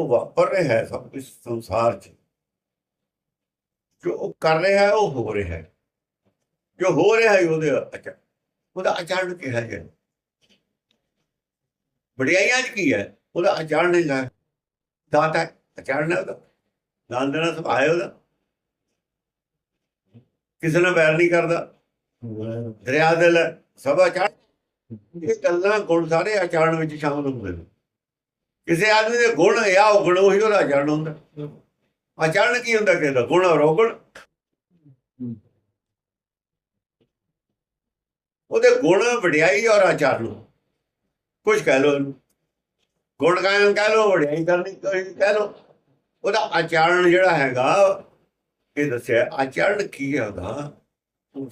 ਵਾਪਰ ਰਿਹਾ ਹੈ ਸਭ ਕੁਝ ਸੰਸਾਰ 'ਚ, ਜੋ ਉਹ ਕਰ ਰਿਹਾ ਹੈ, ਉਹ ਹੋ ਰਿਹਾ ਹੈ। ਜੋ ਹੋ ਰਿਹਾ ਹੈ, ਉਹਦੇ ਅਚਾ ਉਹਦਾ ਆਚਰਣ ਕਿਹਾ ਹੈ? ਵਡਿਆਈਆਂ 'ਚ ਕੀ ਹੈ? ਉਹਦਾ ਆਚਰਣ ਨਹੀਂ ਹੈ ਦਾਤਾ ਆਚਰਣ ਹੈ ਉਹਦਾ। ਦਾਨ ਦੇਣਾ ਸੁਭਾਅ ਹੈ ਉਹਦਾ। ਕਿਸੇ ਨਾਲ ਵੈਰ ਨਹੀਂ ਕਰਦਾ। ਦਰਿਆ ਦਿਲ ਹੈ, ਸਭ ਆਚਰਣ ਇਹ ਗੱਲਾਂ ਗੁਣ ਸਾਰੇ ਆਚਰਣ ਵਿੱਚ ਸ਼ਾਮਲ ਹੁੰਦੇ ਨੇ। ਕਿਸੇ ਆਦਮੀ ਦੇ ਗੁਣ ਜਾਂ ਉਹ ਗੁਣ ਉਹੀ ਉਹਦਾ ਆਚਰਣ ਹੁੰਦਾ। ਆਚਰਣ ਕੀ ਹੁੰਦਾ ਕਿਸੇ ਗੁਣ ਔਰ ਔਗੁਣ। ਉਹਦੇ ਗੁਣ ਵਡਿਆਈ ਔਰ ਆਚਰਣ ਕੁਝ ਕਹਿ ਲੋ ਗੁਣ ਗਾਇਨ ਕਹਿ ਲੋ ਵਡਿਆਈ ਕਰਨੀ ਕਹਿ ਲੋ ਉਹਦਾ ਆਚਰਣ ਜਿਹੜਾ ਹੈਗਾ ਇਹ ਦੱਸਿਆ, ਆਚਰਣ ਕੀ ਹੈ ਉਹਦਾ?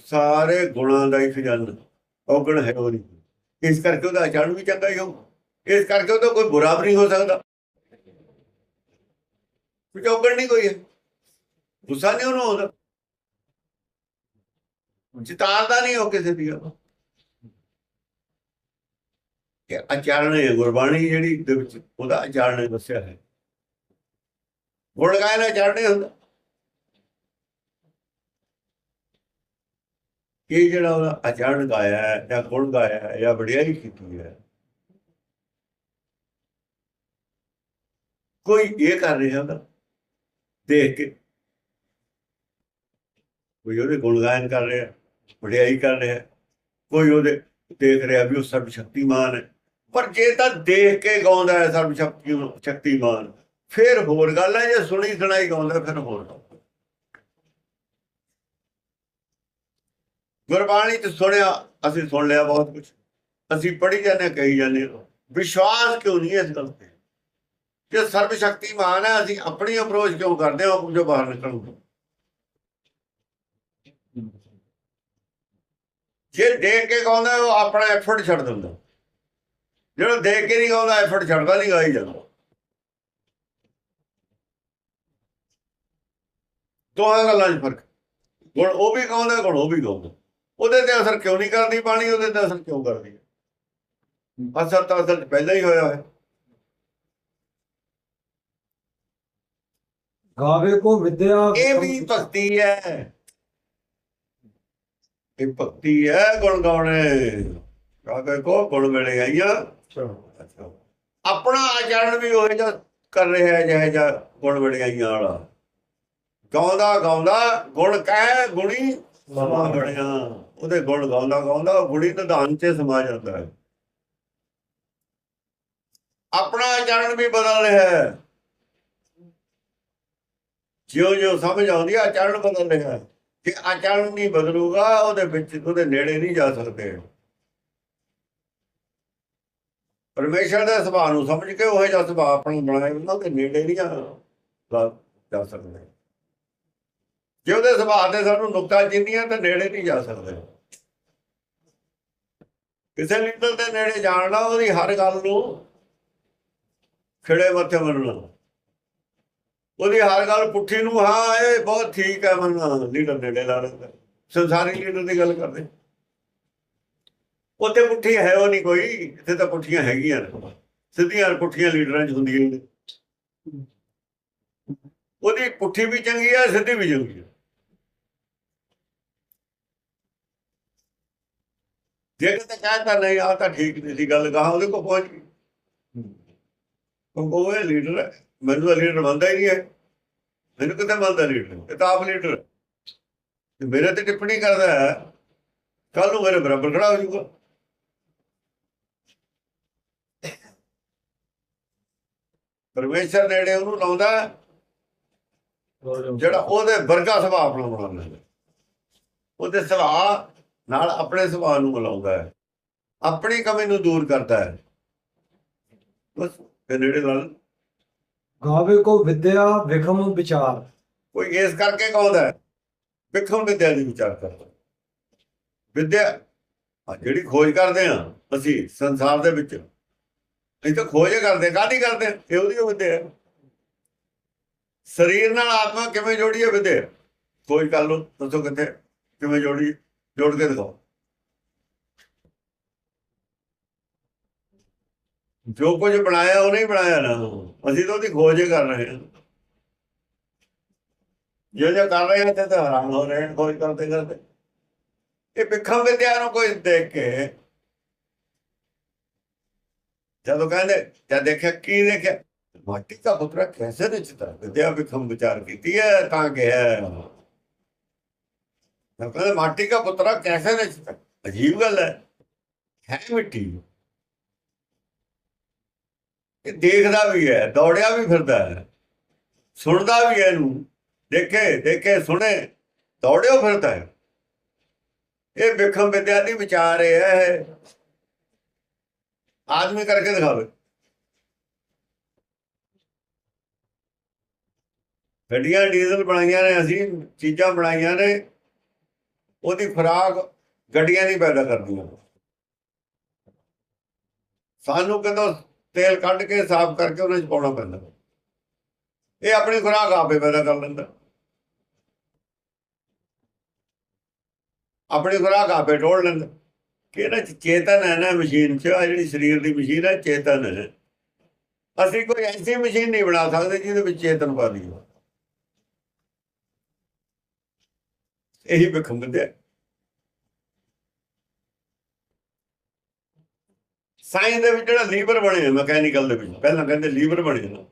ਸਾਰੇ ਗੁਣਾਂ ਦਾ ਹੀ ਖਜ਼ਾਨਾ, ਔਗਣ ਹੈ ਉਹ ਨਹੀਂ। ਇਸ ਕਰਕੇ ਉਹਦਾ ਆਚਰਣ ਵੀ ਚੰਗਾ ਹੀ ਹੋਊ ਇਸ ਕਰਕੇ ਉਹਦਾ ਕੋਈ ਬੁਰਾ ਵੀ ਨਹੀਂ ਹੋ ਸਕਦਾ। ਕਿਉਂਕਿ ਔਗਣ ਨਹੀਂ ਕੋਈ ਹੈ। ਗੁੱਸਾ ਨਹੀਂ ਉਹਨੂੰ ਆਉਂਦਾ। ਚਿਤਾਰਦਾ ਨਹੀਂ ਉਹ ਕਿਸੇ ਦੀ ਕਿ ਆਚਰਣ ਹੈ, ਗੁਰਬਾਣੀ ਜਿਹੜੀ ਦੇ ਵਿੱਚ ਉਹਦਾ ਆਚਰਣ ਦੱਸਿਆ ਹੈ। ਗੁਣ ਗਾਇਨ ਆਚਰਣ ਨਹੀਂ ਹੁੰਦਾ। ਇਹ ਜਿਹੜਾ ਉਹਦਾ ਆਚਰਣ ਗਾਇਆ ਹੈ ਜਾਂ ਗੁਣ ਗਾਇਆ ਹੈ, ਜਾਂ ਵਡਿਆਈ ਕੀਤੀ ਹੈ, ਕੋਈ ਇਹ ਕਰ ਰਿਹਾ ਉਹਦਾ ਦੇਖ ਕੇ ਕੋਈ ਉਹਦੇ ਗੁਣ ਗਾਇਨ ਕਰ ਰਿਹਾ ਵਡਿਆਈ ਕਰ ਰਿਹਾ ਕੋਈ ਉਹਦੇ ਦੇਖ ਰਿਹਾ ਵੀ ਉਹ ਸਰਬ ਸ਼ਕਤੀਮਾਨ ਹੈ ਪਰ ਜੇ ਤਾਂ ਦੇਖ ਕੇ ਗਾਉਂਦਾ ਹੈ ਸਰਬ ਸ਼ਕਤੀ ਸ਼ਕਤੀਮਾਨ, ਫਿਰ ਹੋਰ ਗੱਲ ਹੈ, ਜੇ ਸੁਣੀ ਸੁਣਾਈ ਗਾਉਂਦਾ ਫਿਰ ਹੋਰ ਗੱਲ। ਗੁਰਬਾਣੀ ਚ ਸੁਣਿਆ, ਅਸੀਂ ਸੁਣ ਲਿਆ ਬਹੁਤ ਕੁਝ ਅਸੀਂ ਪੜ੍ਹੀ ਜਾਂਦੇ ਕਹੀ ਜਾਂਦੇ ਹਾਂ। ਵਿਸ਼ਵਾਸ ਕਿਉਂ ਨਹੀਂ ਇਸ ਗੱਲ ਤੇ? ਕਿ ਸਰਬ ਸ਼ਕਤੀਮਾਨ ਹੈ, ਅਸੀਂ ਆਪਣੀ ਅਪਰੋਚ ਕਿਉਂ ਕਰਦੇ ਹਾਂ, ਉਹ ਜੋ ਬਾਹਰ ਨਿਕਲੂ ਜੇ ਦੇਖ ਕੇ ਗਾਉਂਦਾ, ਉਹ ਆਪਣਾ ਐਫਰਟ ਛੱਡ ਦਿੰਦਾ। ਜਿਹੜਾ ਦੇਖ ਕੇ ਨਹੀਂ ਗਾਉਂਦਾ ਐਫਰਟ ਛੱਡਦਾ ਨਹੀਂ ਗਾਈ ਜਾਂਦਾ। ਦੋਹਾਂ ਗੱਲਾਂ 'ਚ ਫ਼ਰਕ। ਹੁਣ ਉਹ ਵੀ ਕਹਿੰਦਾ ਹੁਣ ਉਹ ਵੀ ਕਹਿੰਦਾ ਉਹਦੇ ਤੇ ਅਸਰ ਕਿਉਂ ਨਹੀਂ ਕਰਦੀ ਬਾਣੀ ਉਹਦੇ ਤੇ ਅਸਰ ਕਿਉਂ ਕਰਦੀ ਹੈ? ਅਸਰ ਤਾਂ ਅਸਲ ਪਹਿਲਾਂ ਹੀ ਹੋਇਆ ਹੈ। ਗਾਵੇ ਕੋ ਵਿਦਿਆ ਇਹ ਵੀ ਭਗਤੀ ਹੈ। ਇਹ ਭਗਤੀ ਹੈ ਗੁਣ ਗਾਉਣੇ। ਕਾਹਦੇ ਕੋ ਗੁਣ ਮਿਲੇ ਆਈਆਂ। ਆਪਣਾ ਆਚਰਣ ਵੀ ਉਹ ਜਿਹਾ ਕਰ ਰਿਹਾ ਹੈ ਜਿਹੇ ਜਿਹਾ ਗੁਣ ਵਡਿਆਈਆਂ ਵਾਲਾ। ਗਾਉਂਦਾ ਗਾਉਂਦਾ ਗੁਣ ਕਹਿ ਗੁਣੀ ਸਮਾ ਬਣਿਆ ਉਹਦੇ ਗੁਣ ਗਾਉਂਦਾ ਗਾਉਂਦਾ ਉਹ ਗੁਣੀ ਨਿਧਾਨ ਚ ਸਮਾ ਜਾਂਦਾ ਹੈ। ਆਪਣਾ ਆਚਰਣ ਵੀ ਬਦਲ ਰਿਹਾ ਹੈ। ਜਿਉਂ ਜਿਉਂ ਸਮਝ ਆਉਂਦੀ ਹੈ ਆਚਰਣ ਬਦਲ ਰਿਹਾ ਹੈ। ਜੇ ਆਚਰਣ ਨਹੀਂ ਬਦਲੂਗਾ ਉਹਦੇ ਵਿੱਚ ਉਹਦੇ ਨੇੜੇ ਨਹੀਂ ਜਾ ਸਕਦੇ। ਪਰਮੇਸ਼ਰ ਦੇ ਸੁਭਾਅ ਨੂੰ ਸਮਝ ਕੇ ਉਹ ਜਿਹਾ ਸੁਭਾਅ ਆਪਣਾ ਬਣਾਏ ਉਹਨਾਂ ਦੇ ਨੇੜੇ ਨਹੀਂ ਜਾ ਸਕਦੇ। ਜੇ ਉਹਦੇ ਸੁਭਾਅ ਤੇ ਸਾਨੂੰ ਨੁਕਤਾ ਚਿੰਨੀਆਂ ਤਾਂ ਨੇੜੇ ਨਹੀਂ ਜਾ ਸਕਦੇ। ਕਿਸੇ ਲੀਡਰ ਦੇ ਨੇੜੇ ਜਾਣਨਾ ਉਹਦੀ ਹਰ ਗੱਲ ਨੂੰ ਖਿੜੇ ਮੱਥੇ ਮੰਨਣਾ। ਉਹਦੀ ਹਰ ਗੱਲ ਪੁੱਠੀ ਨੂੰ, ਹਾਂ, ਇਹ ਬਹੁਤ ਠੀਕ ਹੈ ਮੰਨਣਾ, ਲੀਡਰ ਨੇੜੇ ਲਾ ਲੈਂਦਾ। ਸੰਸਾਰੀ ਲੀਡਰ ਦੀ ਗੱਲ ਕਰਦੇ। ਉੱਥੇ ਪੁੱਠੀ ਹੈ ਉਹ ਨਹੀਂ ਕੋਈ, ਇੱਥੇ ਤਾਂ ਪੁੱਠੀਆਂ ਹੈਗੀਆਂ ਨੇ। ਸਿੱਧੀਆਂ ਪੁੱਠੀਆਂ ਲੀਡਰਾਂ 'ਚ ਹੁੰਦੀਆਂ ਨੇ। ਉਹਦੀ ਪੁੱਠੀ ਵੀ ਚੰਗੀ ਹੈ, ਸਿੱਧੀ ਵੀ ਚੰਗੀ ਹੈ। ਜੇ ਕਿਤੇ ਕਹਿੰਦਾ ਨਹੀਂ ਆ ਤਾਂ ਠੀਕ ਨਹੀਂ ਸੀ ਗੱਲ ਕਹਾ ਉਹਦੇ ਕੋਲ ਪਹੁੰਚ ਗਈ। ਉਹ ਇਹ ਲੀਡਰ ਹੈ, ਮੈਨੂੰ ਤਾਂ ਲੀਡਰ ਮੰਨਦਾ ਹੀ ਨਹੀਂ ਹੈ। ਮੈਨੂੰ ਕਿਤੇ ਮੰਨਦਾ ਲੀਡਰ ਇਹ ਤਾਂ ਆਪ ਲੀਡਰ ਤੇ ਮੇਰੇ ਤੇ ਟਿੱਪਣੀ ਕਰਦਾ ਹੈ ਕੱਲ ਨੂੰ ਮੇਰੇ ਬਰਾਬਰ ਖੜਾ ਹੋ ਜਾਊਗਾ। ਪਰਮੇਸ਼ਰ ਨੇੜੇ ਉਹਨੂੰ ਲਾਉਂਦਾ ਜਿਹੜਾ ਉਹਦੇ ਵਰਗਾ ਸੁਭਾਅ ਆਪਣਾ ਬਣਾ ਲੈਂਦਾ ਉਹਦੇ ਸੁਭਾਅ ਨਾਲ ਆਪਣੇ ਸੁਭਾਅ ਨੂੰ ਮਿਲਾਉਂਦਾ ਹੈ ਆਪਣੀ ਕਮੀ ਨੂੰ ਦੂਰ ਕਰਦਾ ਹੈ ਬਸ ਫਿਰ ਨੇੜੇ ਲਾ ਲੈ। ਗਾਵੇ ਕੋ ਵਿਦਿਆ ਵਿਖਮ ਵਿਚਾਰ ਕੋਈ ਇਸ ਕਰਕੇ ਕਹਉਂਦਾ ਵਿਖਮ ਵਿਦਿਆ ਦੀ ਵਿਚਾਰ ਕਰਦਾ ਵਿਦਿਆ ਆ ਜਿਹੜੀ ਖੋਜ ਕਰਦੇ ਆ ਅਸੀਂ ਸੰਸਾਰ ਦੇ ਵਿੱਚ ਅਸੀਂ ਤਾਂ ਖੋਜ ਹੀ ਕਰਦੇ ਕਾਹਦੀ ਕਰਦੇ? ਇਹ ਉਹਦੀ ਵਿਦਿਆ ਹੈ। ਸਰੀਰ ਨਾਲ ਆਤਮਾ ਕਿਵੇਂ ਜੋੜੀਏ ਵਿਦਿਆ ਖੋਜ ਕਰ ਲਓ ਦੱਸੋ ਕਿੱਥੇ ਕਿਵੇਂ ਜੋੜੀ ਜੋੜ ਕੇ ਦਿਖਾਓ ਜੋ ਕੁਝ ਬਣਾਇਆ ਉਹ ਨਹੀਂ ਬਣਾਇਆ ਨਾ। ਅਸੀਂ ਤਾਂ ਉਹਦੀ ਖੋਜ ਹੀ ਕਰ ਰਹੇ ਹਾਂ। ਜੋ ਜੋ ਕਰ ਰਹੇ ਹਾਂ ਤੇ ਤਾਂ ਹੈਰਾਨ ਹੋ ਰਹੇ ਖੋਜ ਕਰਦੇ ਕਰਦੇ। ਇਹ ਵਿਖਮ ਵਿਦਿਆ ਨੂੰ ਕੋਈ ਦੇਖ ਕੇ। ਜਦੋਂ ਕਹਿੰਦੇ, ਜਦ ਦੇਖਿਆ, ਕੀ ਦੇਖਿਆ? ਮਾਟੀ ਦਾ ਪੁੱਤਰਾ ਕੈਸੇ ਰਚਤਾ ਵਿਦਿਆ ਵਿਖਮ ਵਿਚਾਰ ਕੀਤੀ ਹੈ, ਤਾਂ ਕਿ ਹੈ। ਕਹਿੰਦਾ ਮਾਟੀ ਦਾ ਪੁੱਤਰਾ ਕੈਸੇ ਰਚਤਾ ਅਜੀਬ ਗੱਲ ਹੈ। ਹੈ ਮਿੱਟੀ। ਇਹ ਦੇਖਦਾ ਵੀ ਹੈ, ਦੌੜਿਆ ਵੀ ਫਿਰਦਾ ਹੈ। ਸੁਣਦਾ ਵੀ ਹੈ ਇਹਨੂੰ। ਦੇਖੇ ਦੇਖੇ, ਸੁਣੇ। ਦੌੜਿਓ ਫਿਰਦਾ ਹੈ। ਇਹ ਵਿਖਮ ਵਿਦਿਆ ਦੀ ਵਿਚਾਰ ਇਹ ਹੈ। ਆਦਮੀ ਕਰਕੇ ਦਿਖਾਵੇ। ਗੱਡੀਆਂ ਡੀਜ਼ਲ ਬਣਾਈਆਂ ਨੇ, ਅਸੀਂ ਚੀਜ਼ਾਂ ਬਣਾਈਆਂ ਨੇ। ਉਹਦੀ ਖੁਰਾਕ ਗੱਡੀਆਂ ਨਹੀਂ ਪੈਦਾ ਕਰਦੀਆਂ ਸਾਨੂੰ ਕਹਿੰਦਾ ਤੇਲ ਕੱਢ ਕੇ ਸਾਫ਼ ਕਰਕੇ ਉਹਨਾਂ 'ਚ ਪਾਉਣਾ ਪੈਂਦਾ। ਇਹ ਆਪਣੀ ਖੁਰਾਕ ਆਪੇ ਪੈਦਾ ਕਰ ਲੈਂਦਾ। ਆਪਣੀ ਖੁਰਾਕ ਆਪੇ ਢੋਲ ਲੈਂਦਾ। ਕਿ ਇਹਨਾਂ ਚੇਤਨ ਹੈ ਨਾ ਮਸ਼ੀਨ 'ਚ, ਆਹ ਜਿਹੜੀ ਸਰੀਰ ਦੀ ਮਸ਼ੀਨ ਹੈ, ਚੇਤਨ ਹੈ। ਅਸੀਂ ਕੋਈ ਐਸੀ ਮਸ਼ੀਨ ਨਹੀਂ ਬਣਾ ਸਕਦੇ ਜਿਹਦੇ ਵਿੱਚ ਚੇਤਨ ਪਾ ਦਈਏ। ਇਹੀ ਵਿਖੰਗਦੇ ਸਾਇੰਸ ਦੇ ਵਿੱਚ ਜਿਹੜਾ ਲੀਵਰ ਬਣੇ ਮਕੈਨੀਕਲ ਦੇ ਵਿੱਚ, ਪਹਿਲਾਂ ਕਹਿੰਦੇ ਲੀਵਰ ਬਣੇ ਨਾ।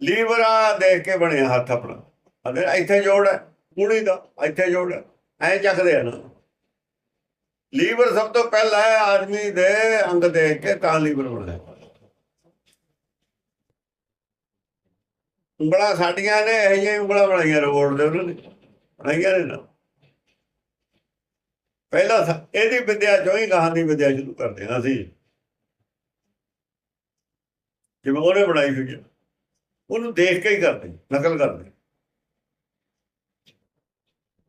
ਲੀਵਰ ਆ ਦੇਖ ਕੇ ਬਣਿਆ ਹੱਥ ਆਪਣਾ। ਅਦੇ ਇੱਥੇ ਜੋੜ ਹੈ, ਕੁੜੀ ਦਾ, ਇੱਥੇ ਜੋੜ ਹੈ, ਐ ਚੱਕਦੇ ਆ ਨਾ। ਲੀਵਰ ਸਭ ਤੋਂ ਪਹਿਲਾਂ ਹੈ ਆਦਮੀ ਦੇ ਅੰਗ ਦੇਖ ਕੇ ਤਾਂ ਲੀਵਰ ਬਣਦਾ ਉਂਗਲਾਂ ਸਾਡੀਆਂ ਨੇ, ਇਹ ਜਿਹੀਆਂ ਉਂਗਲਾਂ ਬਣਾਈਆਂ ਰੋਬੋਟ ਦੇ ਉਹਨਾਂ ਨੇ। ਬਣਾਈਆਂ ਨੇ ਨਾ। ਪਹਿਲਾਂ ਇਹਦੀ ਵਿਦਿਆ ਚੋਂ ਹੀ ਗਾਹਾਂ ਦੀ ਵਿਦਿਆ ਸ਼ੁਰੂ ਕਰਦੇ ਹਾਂ ਅਸੀਂ। ਜਿਵੇਂ ਉਹਨੇ ਬਣਾਈ ਹੋਈ ਉਹਨੂੰ ਦੇਖ ਕੇ ਹੀ ਕਰਦੇ, ਨਕਲ ਕਰਦੇ।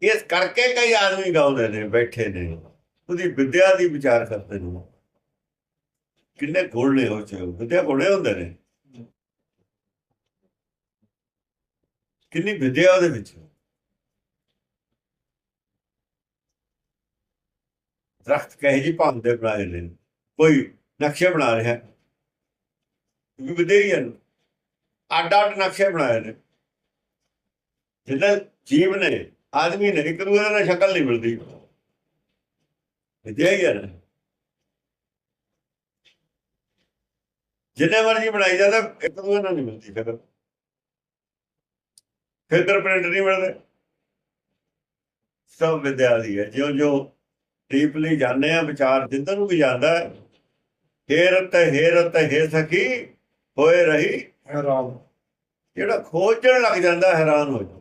ਇਸ ਕਰਕੇ ਕਈ ਆਦਮੀ ਗਾਉਂਦੇ ਨੇ, ਬੈਠੇ ਨੇ, ਉਹਦੀ ਵਿਦਿਆ ਦੀ ਵਿਚਾਰ ਕਰਦੇ ਨੇ। ਕਿੰਨੇ ਗੁਣ ਨੇ ਉਹ ਚ, ਵਿਦਿਆ ਗੁਣੇ ਹੁੰਦੇ ਨੇ। ਕਿੰਨੀ ਵਿਦਿਆ ਉਹਦੇ ਵਿੱਚ। ਦਰਖਤ ਕਹੇ ਜੀ ਭਾਂਦੇ ਬਣਾਏ ਨੇ, ਕੋਈ ਨਕਸ਼ੇ ਬਣਾ ਰਿਹਾ। ਹੈ ਅੱਡ ਅੱਡ ਨਕਸ਼ੇ ਬਣਾਏ ਨੇ। ਜਿਹਦਾ ਜੀਵ ਨੇ, ਆਦਮੀ ਨੇ, ਇੱਕ ਦੂਜੇ ਨਾਲ ਸ਼ਕਲ ਨਹੀਂ ਮਿਲਦੀ। ਵਿਦਿਆ ਜਿੰਨੇ ਮਰਜ਼ੀ ਬਣਾਈ ਜਾਂਦਾ ਇੱਕ ਦੂਜੇ ਨਾਲ ਨਹੀਂ ਮਿਲਦੀ ਸ਼ਕਲ। ਫਿੰਗਰਪ੍ਰਿੰਟ ਨਹੀਂ ਮਿਲਦੇ। ਸਭ ਵਿਦਿਆ ਦੀ ਹੈ। ਜਿਉਂ ਜਿਉਂ ਡੀਪਲੀ ਜਾਣਦੇ ਆ ਵਿਚਾਰ ਜਿੱਧਰ ਨੂੰ ਵੀ ਜਾਂਦਾ ਹੈ, ਹੇਰਤ ਹੇਰਤ ਹੇ ਸਕੀ ਹੋਏ ਰਹੀ। ਹੈਰਾਨ ਜਿਹੜਾ ਖੋਜਣ ਲੱਗ ਜਾਂਦਾ ਹੈਰਾਨ ਹੋ ਜਾਂਦਾ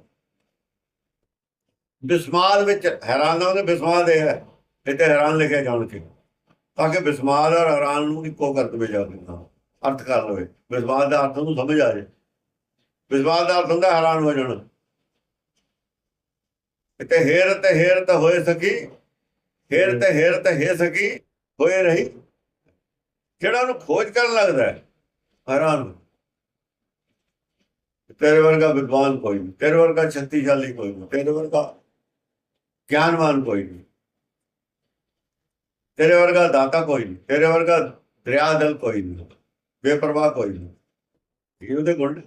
ਬਿਸਮਾਦ ਵਿੱਚ ਹੈਰਾਨ ਦਾ ਉਹਨੇ ਬਿਸਮਾਦ ਇਹ ਹੈ। ਇੱਥੇ ਹੈਰਾਨ ਲਿਖਿਆ ਜਾਣ ਕੇ। ਤਾਂ ਕਿ ਬਿਸਮਾਦ ਔਰ ਹੈਰਾਨ ਨੂੰ ਇੱਕੋ ਕਰਤ ਵਿੱਚ ਜਾ ਦਿੰਦਾ ਅਰਥ ਕਰ ਲਵੇ। ਬਿਸਮਾਦ ਦਾ ਅਰਥ ਨੂੰ ਸਮਝ ਆ ਜਾਏ ਬਿਸਮਾਦ ਦਾ ਅਰਥ ਹੁੰਦਾ ਹੈਰਾਨ ਹੋ ਜਾਣਾ। ਇੱਥੇ ਹੇਰਤ ਹੇਰਤ ਹੋਏ ਸਕੀ ਹੇਰਤ ਹੇਰਤ ਹੈ ਸਕੀ ਹੋਏ ਰਹੀ। ਜਿਹੜਾ ਉਹਨੂੰ ਖੋਜ ਕਰਨ ਲੱਗਦਾ ਹੈ ਹੈਰਾਨ ਤੇਰੇ ਵਰਗਾ ਵਿਦਵਾਨ ਕੋਈ ਨਹੀਂ, ਤੇਰੇ ਵਰਗਾ ਸ਼ਕਤੀਸ਼ਾਲੀ ਕੋਈ ਨਹੀਂ, ਤੇਰੇ ਵਰਗਾ ਗਿਆਨਵਾਨ ਕੋਈ ਨਹੀਂ। ਤੇਰੇ ਵਰਗਾ ਦਾਤਾ ਕੋਈ ਨਹੀਂ, ਤੇਰੇ ਵਰਗਾ ਦਰਿਆ ਦਲ ਕੋਈ ਨਹੀਂ, ਬੇਪਰਵਾਹ ਕੋਈ ਨਹੀਂ। ਇਹ ਉਹਦੇ ਗੁਣ ਨੇ।